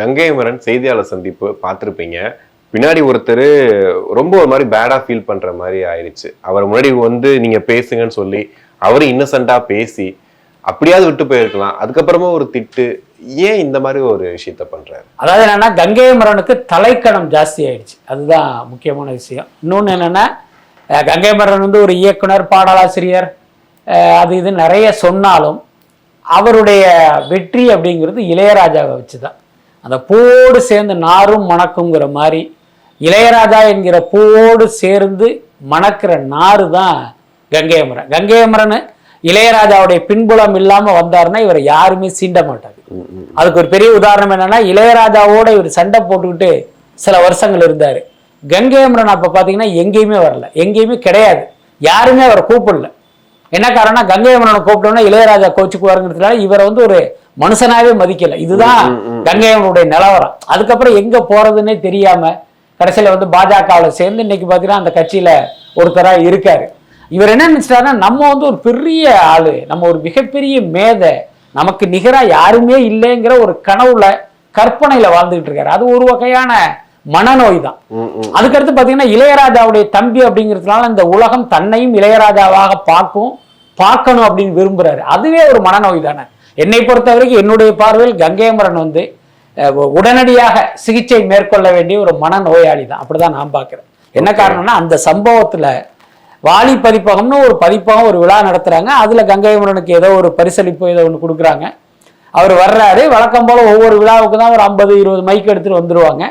கங்கை மரன் செய்தியாளர் சந்திப்பு பார்த்துருப்பீங்க. பின்னாடி ஒருத்தர் ரொம்ப ஒரு மாதிரி பேடாக ஃபீல் பண்ணுற மாதிரி ஆயிடுச்சு. அவர் முன்னாடி வந்து நீங்கள் பேசுங்கன்னு சொல்லி அவர் இன்னசென்ட்டாக பேசி அப்படியாவது விட்டு போயிருக்கலாம். அதுக்கப்புறமா ஒரு திட்டு. ஏன் இந்த மாதிரி ஒரு விஷயத்த பண்ணுறாரு அதாவது என்னென்னா கங்கை மரனுக்கு தலைக்கணம் ஜாஸ்தி ஆயிடுச்சு. அதுதான் முக்கியமான விஷயம். இன்னொன்று என்னென்னா கங்கை மரன் வந்து ஒரு இயக்குனர் பாடலாசிரியர் அது இது நிறைய சொன்னாலும் அவருடைய வெற்றி அப்படிங்கிறது இளையராஜாவை வச்சு தான் அந்த பூவோடு சேர்ந்து நாரும் மணக்குங்கிற மாதிரி இளையராஜா என்கிற பூவோடு சேர்ந்து மணக்கிற நாறு தான் கங்கை அமரன் கங்கை அமரன் இளையராஜாவுடைய பின்புலம் இல்லாம வந்தாருன்னா இவரை யாருமே சீண்ட மாட்டாங்க அதுக்கு ஒரு பெரிய உதாரணம் என்னன்னா இளையராஜாவோட இவர் சண்டை போட்டுக்கிட்டு சில வருஷங்கள் இருந்தாரு. கங்கை அமரன் அப்ப பாத்தீங்கன்னா எங்கேயுமே வரல. எங்கேயுமே கிடையாது. யாருமே அவரை கூப்பிடல. என்ன காரணம் கங்கை அமரனை கூப்பிட்டோம்னா இளையராஜா கோச்சுக்குவாருங்கிறதுனால இவரை வந்து ஒரு மனுஷனாவே மதிக்கல. இதுதான் கங்கை அமரனுடைய நிலவரம். அதுக்கப்புறம் எங்க போறதுன்னே தெரியாம கடைசியில வந்து பாஜகவில் சேர்ந்து இன்னைக்கு பாத்தீங்கன்னா அந்த கட்சியில ஒருத்தரா இருக்காரு. இவர் என்ன நினைச்சிட்டாருன்னா நம்ம வந்து ஒரு பெரிய ஆளு நம்ம ஒரு மிகப்பெரிய மேதை நமக்கு நிகரா யாருமே இல்லைங்கிற ஒரு கனவுல கற்பனையில வாழ்ந்துகிட்டு இருக்காரு. அது ஒரு வகையான மனநோய் தான். அதுக்கடுத்து பாத்தீங்கன்னா இளையராஜாவுடைய தம்பி அப்படிங்கிறதுனால இந்த உலகம் தன்னையும் இளையராஜாவாக பார்க்கும் பார்க்கணும் அப்படின்னு விரும்புறாரு. அதுவே ஒரு மனநோய் தானே. என்னை பொறுத்த வரைக்கும் என்னுடைய பார்வையில் கங்கையமரன் வந்து உடனடியாக சிகிச்சை மேற்கொள்ள வேண்டிய ஒரு மனநோயாளி தான். அப்படிதான் நான் பார்க்கிறேன். என்ன காரணம்னா அந்த சம்பவத்துல வாலி பதிப்பகம்னு ஒரு பதிப்பகம் ஒரு விழா நடத்துறாங்க. அதுல கங்கையமரனுக்கு ஏதோ ஒரு பரிசளிப்பு ஏதோ ஒன்று கொடுக்குறாங்க. அவர் வர்றாரு. வழக்கம் போல ஒவ்வொரு விழாவுக்கு தான் ஒரு ஐம்பது இருபது மைக் எடுத்துட்டு வந்துருவாங்க.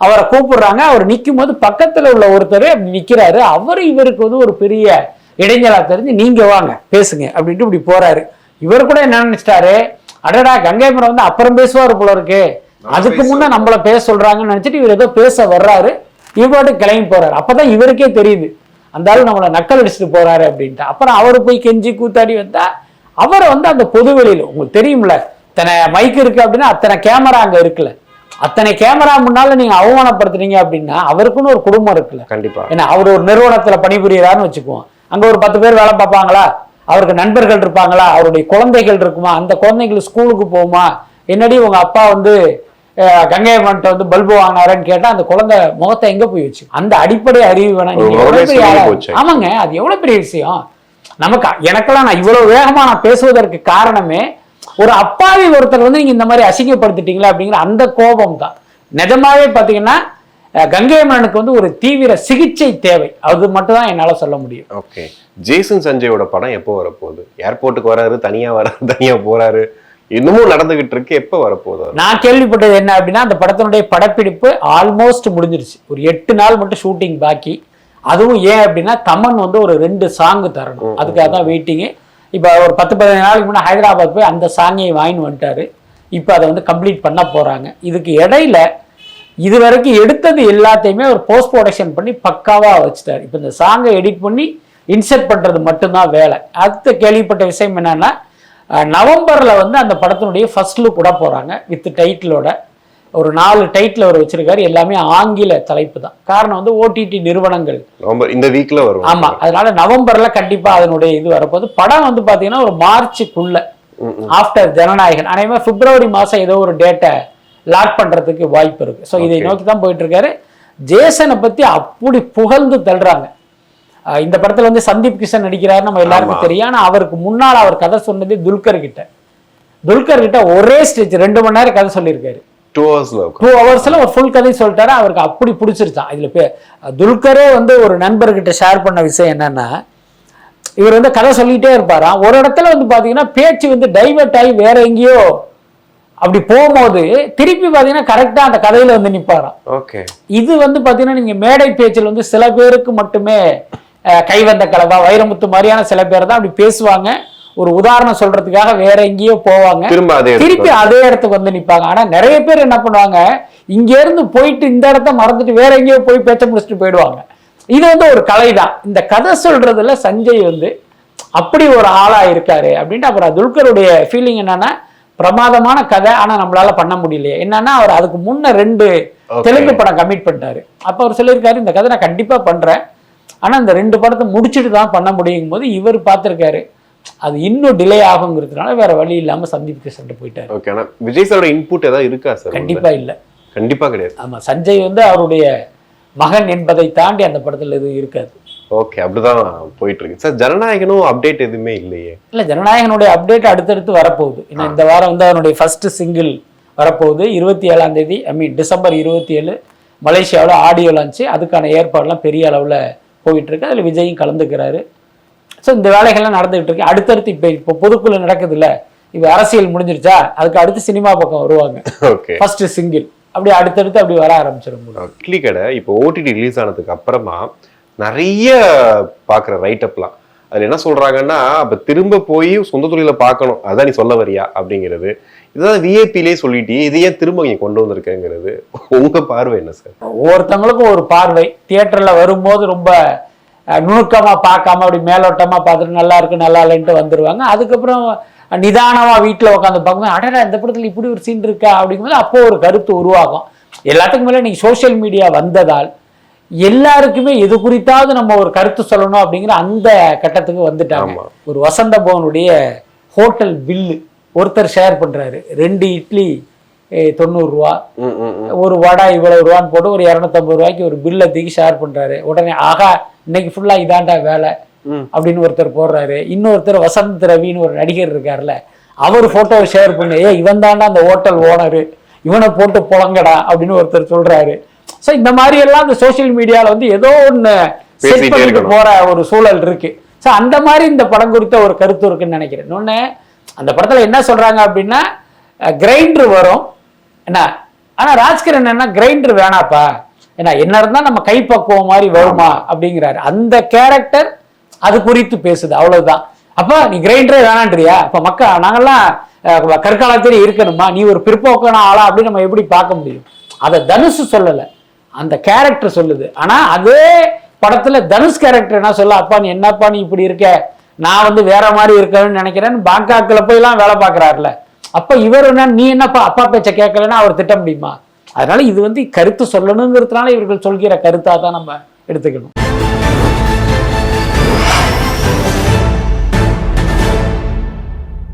அவரை கூப்பிடுறாங்க. அவர் நிற்கும் போது பக்கத்துல உள்ள ஒருத்தர் அப்படி நிக்கிறாரு. அவர் இவருக்கு வந்து ஒரு பெரிய இடைஞ்சலா தெரிஞ்சு நீங்க வாங்க பேசுங்க. அப்படின்ட்டு இப்படி போறாரு. இவர் கூட என்ன நினைச்சிட்டாரு? அடடா கங்கைமரம் வந்து அப்புறம் பேசுவார் போல இருக்கு. அதுக்கு முன்ன நம்மள பேச சொல்றாங்கன்னு நினைச்சிட்டு இவர் ஏதோ பேச வர்றாரு. இவர்பாட்டு கிளம்பி போறாரு. அப்பதான் இவருக்கே தெரியுது. அந்த ஆளு நம்மளை நக்கல் அடிச்சுட்டு போறாரு அப்படின்ட்டு. அப்புறம் அவரு போய் கெஞ்சி கூத்தாடி வந்தா அவரை வந்து அந்த பொது வெளியில உங்களுக்கு தெரியும்ல இத்தனை மைக் இருக்கு அப்படின்னா அத்தனை கேமரா அங்க இருக்குல்ல. அத்தனை கேமரா முன்னால நீங்க அவமானப்படுத்துறீங்க அப்படின்னா அவருக்குன்னு ஒரு குடும்பம் இருக்குல்ல. கண்டிப்பா. ஏன்னா அவர் ஒரு நிறுவனத்துல பணிபுரியறாருன்னு வச்சுக்குவோம். அங்க ஒரு பத்து பேர் வேலை பார்ப்பாங்களா? அவருக்கு நண்பர்கள் இருப்பாங்களா? அவருடைய குழந்தைகள் இருக்குமா? அந்த குழந்தைகள் ஸ்கூலுக்கு போகுமா? என்னடி உங்க அப்பா வந்து அஹ், கங்கை அம்மன்ட்ட வந்து பல்பு வாங்கினாருன்னு கேட்டா அந்த குழந்தை முகத்தை எங்க போய் வச்சு? அந்த அடிப்படை அறிவு வேணா. ஆமாங்க அது எவ்வளவு பெரிய விஷயம்? நமக்கு எனக்கெல்லாம் நான் இவ்வளவு வேகமா நான் பேசுவதற்கு காரணமே ஒரு அப்பாவி ஒருத்தர் வந்து நீங்க இந்த மாதிரி அசிங்கப்படுத்திட்டீங்களா அப்படிங்கிற அந்த கோபம் தான். நிஜமாவே பாத்தீங்கன்னா கங்கை அம்மனுக்கு வந்து ஒரு தீவிர சிகிச்சை தேவை. அது மட்டும் தான் என்னால சொல்ல முடியும். ஓகே. ஜேசன் சஞ்சயோட படம் எப்போ வரப்போகுது? ஏர்போர்ட்டுக்கு வராரு தனியா வராரு தனியா போறாரு இன்னமும் நடந்துகிட்டு இருக்கு எப்போ வரப்போகுது? நான் கேள்விப்பட்டது என்ன அப்படின்னா அந்த படத்தினுடைய படப்பிடிப்பு ஆல்மோஸ்ட் முடிஞ்சிருச்சு. ஒரு எட்டு நாள் மட்டும் ஷூட்டிங் பாக்கி. அதுவும் ஏன் அப்படின்னா தமன் வந்து ஒரு ரெண்டு சாங்கு தரணும். அதுக்காக தான் வெயிட்டிங்கு இப்போ ஒரு பத்து பதினஞ்சு நாளைக்கு முன்னாடி ஹைதராபாத் போய் அந்த சாங்கை வாங்கின்னு வந்துட்டாரு. இப்போ அதை வந்து கம்ப்ளீட் பண்ண போறாங்க. இதுக்கு இடையில இது வரைக்கும் எடுத்தது எல்லாத்தையுமே ஒரு போஸ்ட் ப்ரொடக்ஷன் பண்ணி பக்காவா வச்சுட்டாரு. இப்போ இந்த சாங்கை எடிட் பண்ணி இன்செர்ட் பண்றது மட்டும்தான் வேலை. அடுத்த கேள்விப்பட்ட விஷயம் என்னன்னா நவம்பர்ல வந்து அந்த படத்தினுடைய ஃபர்ஸ்ட் லுக் விட போறாங்க வித் டைட்டிலோட ஒரு நாலு டைட்டில் அவர் வச்சிருக்காரு எல்லாமே ஆங்கில தலைப்பு தான். காரணம் வந்து ஓடிடி நிறுவனங்கள். நவம்பர் இந்த வீக்ல வரும் ஆமா அதனால நவம்பர்ல கண்டிப்பா அதனுடைய இது வரப்போகுது. படம் வந்து பாத்தீங்கன்னா ஒரு மார்ச்சுக்குள்ள. ஆஃப்டர் ஜனநாயகன். அதே பிப்ரவரி மாசம் ஏதோ ஒரு டேட்டை லாக் பண்றதுக்கு வாய்ப்பு இருக்கு. ஸோ இதை நோக்கி தான் போயிட்டு இருக்காரு. ஜேசனை பத்தி அப்படி புகழ்ந்து தள்ளுறாங்க. இந்த படத்துல வந்து சந்தீப் கிஷன் நடிக்கிறாரு நம்ம எல்லாருக்கும். தெரியும். ஆனா அவருக்கு முன்னால் அவர் கதை சொன்னது துல்கர் கிட்ட. துல்கர் கிட்ட ஒரே ஸ்டேஜ் ரெண்டு மணி நேரம் கதை சொல்லியிருக்காரு. டூ ஹவர்ஸ்ல டூ ஹவர்ஸ்ல ஒரு ஃபுல் கதை சொல்லிட்டாரு. அவருக்கு அப்படி பிடிச்சிருச்சான் இதுல பே துல்கரே வந்து ஒரு நண்பர்கிட்ட ஷேர் பண்ண விஷயம் என்னன்னா இவர் வந்து கதை சொல்லிட்டே இருப்பாராம். ஒரு இடத்துல வந்து பாத்தீங்கன்னா பேச்சு வந்து டைவர்ட் ஆகி வேற எங்கேயோ அப்படி போகும்போது திருப்பி பாத்தீங்கன்னா கரெக்டா அந்த கதையில வந்து நிப்பாராம். ஓகே இது வந்து பாத்தீங்கன்னா நீங்க மேடை பேச்சில் வந்து சில பேருக்கு மட்டுமே கைவந்த கலவா வைரமுத்து மாதிரியான சில பேர் தான் அப்படி பேசுவாங்க. ஒரு உதாரணம் சொல்றதுக்காக வேற எங்கேயோ போவாங்க. திருப்பி அதே இடத்துக்கு வந்து நிப்பாங்க. ஆனா நிறைய பேர் என்ன பண்ணுவாங்க இங்க இருந்து போயிட்டு இந்த இடத்த மறந்துட்டு வேற எங்கேயோ போய் பேச்ச முடிச்சுட்டு போயிடுவாங்க. இது வந்து ஒரு கலை தான் இந்த கதை சொல்றதுல சஞ்சய் வந்து அப்படி ஒரு ஆளா இருக்காரு அப்படின்ட்டு அப்புறம் துல்கருடைய ஃபீலிங் என்னன்னா பிரமாதமான கதை ஆனா நம்மளால பண்ண முடியலையே. என்னன்னா அவர் அதுக்கு முன்ன ரெண்டு. தெலுங்கு படம் கமிட் பண்ணிட்டாரு. அப்ப அவர் சொல்லியிருக்காரு இந்த கதை நான் கண்டிப்பா பண்றேன். ஆனா இந்த ரெண்டு படத்தை முடிச்சுட்டு தான் பண்ண முடியும் போது இவர் பார்த்திருக்காரு. அது இன்னும் டிலே ஆகுங்கிறதுனால வேற வழி இல்லாம சந்தீப் கிஷன் போயிட்டாரு. ஓகே ஆனா விஜய் சாரோட இன்புட் ஏதாவது இருக்கா சார்? கண்டிப்பா இல்ல. கண்டிப்பா கிடையாது. ஆமா சஞ்சய் வந்து அவருடைய மகன் என்பதை தாண்டி அந்த படத்துல எதுவும் இருக்காது. ஓகே அப்படிதான் போயிட்டு இருக்கு சார் ஜனநாயகனும் அப்டேட் எதுவுமே இல்லையே? இல்ல ஜனநாயகனுடைய அப்டேட் அடுத்தடுத்து வரப்போகுது. ஏன்னா இந்த வாரம் வந்து அவனுடைய ஃபர்ஸ்ட் சிங்கிள் வரப்போகுது. இருபத்தி ஏழாம் தேதி ஐ மீன் டிசம்பர் இருபத்தி ஏழு மலேசியாவில் ஆடியோ லான்ச்சு அதுக்கான ஏற்பாடுலாம் பெரிய அளவில் போயிட்டு இருக்கு அதில் விஜயும் கலந்துக்கிறாரு. ஸோ இந்த வேலைகள்லாம் நடந்துகிட்டு இருக்கு அடுத்தடுத்து இப்போ இப்போ பொதுக்குழு நடக்குது இல்ல இப்போ அரசியல் முடிஞ்சிருச்சா? அதுக்கு அடுத்து சினிமா பக்கம் வருவாங்க. ஓகே ஃபர்ஸ்ட் சிங்கிள் அப்படி அடுத்தடுத்து அப்படி வர ஆரம்பிச்சிடும் இட்லி கடை இப்போ ஓடிடி ரிலீஸ் ஆனதுக்கு அப்புறமா நிறைய பார்க்குற ரைட் அப்லாம் அதில் என்ன சொல்றாங்கன்னா அப்போ திரும்ப போய் சொந்த தொழில பார்க்கணும். அதான் நீ சொல்ல வரியா? அப்படிங்கிறது. இதுதான் விஐபிலே சொல்லிட்டு இதையே ஏன் திரும்ப இங்கே கொண்டு வந்திருக்கேங்கிறது. உங்கள் பார்வை என்ன சார் ஒவ்வொருத்தவங்களுக்கும் ஒரு பார்வை. தியேட்டர்ல வரும்போது ரொம்ப நுணுக்கமாக நுணுக்கமா பார்க்காம அப்படி மேலோட்டமா பார்த்துட்டு நல்லா இருக்கு நல்லா இல்லைன்ட்டு வந்துருவாங்க. அதுக்கப்புறம் நிதானமா வீட்டில் உட்காந்து பார்க்கும்போது அடடா இந்த படத்தில் இப்படி ஒரு சீன் இருக்கா? அப்படிங்கும்போது அப்போ ஒரு கருத்து உருவாகும். எல்லாத்துக்கும் மேலே நீங்க சோஷியல் மீடியா வந்ததால் எல்லாருக்குமே எது குறித்தாவது நம்ம ஒரு கருத்து சொல்லணும் அப்படிங்கிற அந்த கட்டத்துக்கு வந்துட்டாங்க. ஒரு வசந்த பவனுடைய ஹோட்டல் பில்லு ஒருத்தர் ஷேர் பண்றாரு. ரெண்டு இட்லி தொண்ணூறு ரூபா. ம், ம், ம். ஒரு வடை இவ்வளவு ரூபான்னு போட்டு ஒரு இரநூத்தம்பது ரூபாய்க்கு ஒரு பில்லை தூக்கி ஷேர் பண்றாரு. உடனே ஆகா இன்னைக்கு ஃபுல்லா இதாண்டா வேலை. அப்படின்னு ஒருத்தர் போடுறாரு. இன்னொருத்தர் வசந்த் ரவின்னு ஒரு நடிகர் இருக்கார்ல அவர் போட்டோவை ஷேர் பண்ணி ஏ இவன் தாண்டா அந்த ஹோட்டல் ஓனரு இவனை போட்டு புழங்கடா அப்படின்னு ஒருத்தர் சொல்றாரு. ஸோ இந்த மாதிரி எல்லாம் இந்த சோஷியல் மீடியால வந்து ஏதோ ஒண்ணு செட் பண்ணிட்டு. போற ஒரு சூழல் இருக்கு. ஸோ அந்த மாதிரி இந்த படம் குறித்த ஒரு கருத்து இருக்குன்னு நினைக்கிறேன். இன்னொன்னு அந்த படத்துல என்ன சொல்றாங்க அப்படின்னா கிரைண்டர் வரும். என்ன? ஆனா ராஜ்கிரண் என்ன கிரைண்டர் வேணாப்பா. ஏன்னா என்ன இருந்தா நம்ம கைப்பக்குவம் மாதிரி வருமா? அப்படிங்கிறாரு. அந்த கேரக்டர் அது குறித்து பேசுது. அவ்வளவுதான். அப்ப நீ கிரைண்டரே வேணான்றியா? அப்ப மக்கள் நாங்கெல்லாம் அஹ், கற்காலத்திலே இருக்கணுமா? நீ ஒரு பிற்போக்கான ஆளா? அப்படின்னு நம்ம எப்படி பார்க்க முடியும்? அதை தனுஷ் சொல்லல. அந்த கேரக்டர் சொல்லுது. ஆனால் அதே படத்தில் தனுஷ் கேரக்டர் என்ன சொல்ல அப்பா நீ என்னப்பா நீ இப்படி இருக்க? நான் வந்து வேற மாதிரி இருக்கணும்னு நினைக்கிறேன்னு பாங்காக்கில் போய் எல்லாம் வேலை பார்க்குறாருல. அப்போ இவர் என்ன நீ என்னப்பா அப்பா பேச்சை கேட்கலன்னா அவர் திட்ட முடியுமா? அதனால இது வந்து கருத்து சொல்லணுங்கிறதுனால இவர்கள் சொல்கிற கருத்தா தான் நம்ம எடுத்துக்கணும்.